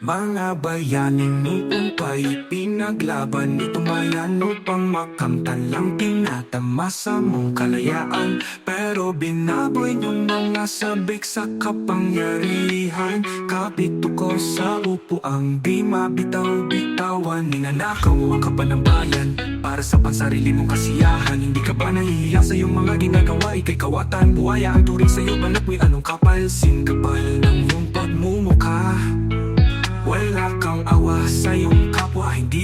Mga bayanin upang pa'y pinaglaban Itong bayan upang makamtan lang Tinatamasa mong kalayaan. Pero binaboy yung mga sabik sa kapangyarihan. Kapito ko sa upuang di mabitaw-bitawan. Ninanakaw ang kapan ng bayan Para sa pansarili mong kasiyahan. Hindi ka ba nahihiya sa iyong mga ginagawa? Ika'y kawatan, buhaya ang turing sa'yo. Balat mo'y anong kapal, singkapal ng iyong pagmumukha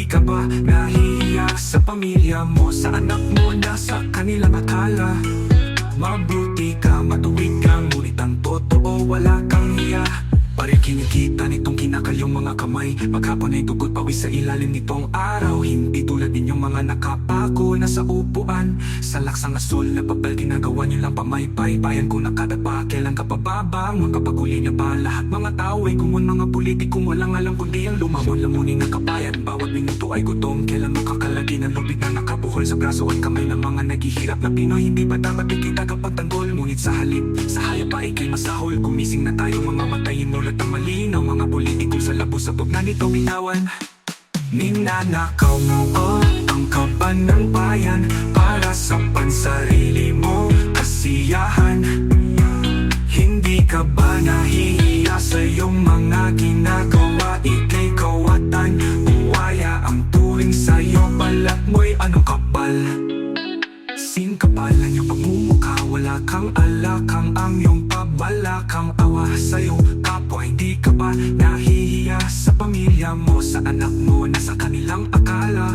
ka ba? Nahihiya sa pamilya mo Sa anak mo na sa kanilang akala Mabuti ka, matuwid ka Ngunit ang totoo, wala kang hiya Parang kinikita nitong kinakalyong mga kamay? Maghapon ay tugod pawis sa ilalim nitong araw. Hindi tulad ninyong mga nakapako na sa upuan. Sa laksang asul na papel ginagawa niyo lang pamaypay Bayan ko nakadapa, kailan ka pababa Mga paguli niya ba lahat? Mga tao ay kumon mga politikong walang alam kundi ang lumamon Lamunin ng kabayan, bawat minuto ay gutom Kailan makakalagi ng lubid na nakabuhol sa braso at kamay ng mga naghihirap na Pinoy. Hindi ba dapat ikita kapag tanggol? Ngunit sa halip, sa hayop pa ikay masahol. Gumising na tayo mga matayin Nulat ang malinaw Mga politikong sa labo sa na nito bitawan. Ninanakaw mo oh, ang kaban ng bayan Para sa pansarili Singkapal ang iyong pagmumukha. Wala kang alakang ang iyong pabala kang awa sa iyong kapwa Hindi ka ba nahihiya sa pamilya mo? Sa anak mo na sa kanilang akala.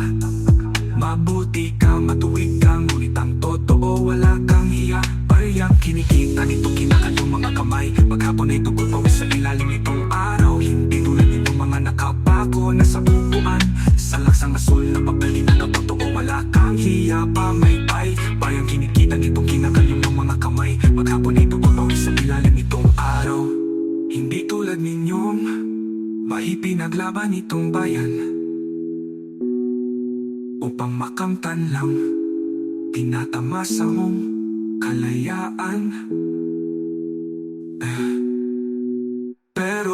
Mabuti ka, matuwid ka Ngunit ang totoo, wala kang hiya. Parehang kinikita nito kinakanyong mga kamay. Maghapon ay tugod pawis sa ilalim nitong Kinikita nitong kinakanyong ng mga kamay. Maghapon ay tugod pawis sa ilalim nitong araw. Hindi tulad ninyong Maipinaglaban itong bayan. Upang makamtan lang Tinatamasa mong kalayaan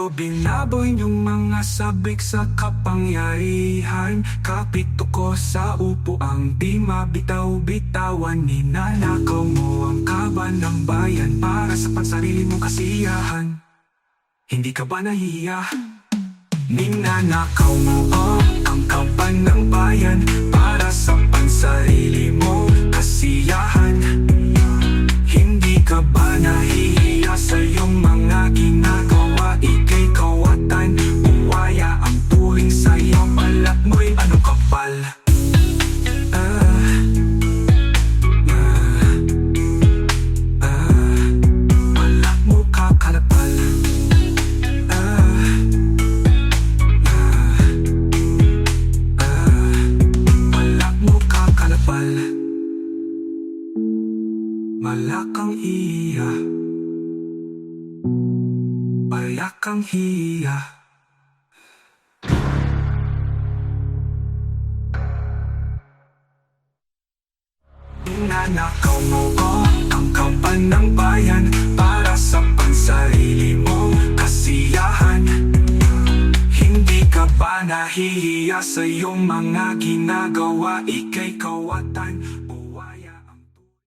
Pero binaboy yung mga sabik sa kapangyarihan. Kapito ko sa upuang di mabitaw-bitawan Ninanakaw mo ang kaban ng bayan Para sa pansarili mong kasiyahan. Hindi ka ba nahihiya? Ninanakaw mo oh, ang kaban ng bayan Malakang iya Malakang hiya Ninanakaw mo ko ang kapan ng bayan Para sa pansarili mo kasiyahan. Hindi ka ba nahihiya sa iyong mga ginagawa? Ika'y kawatan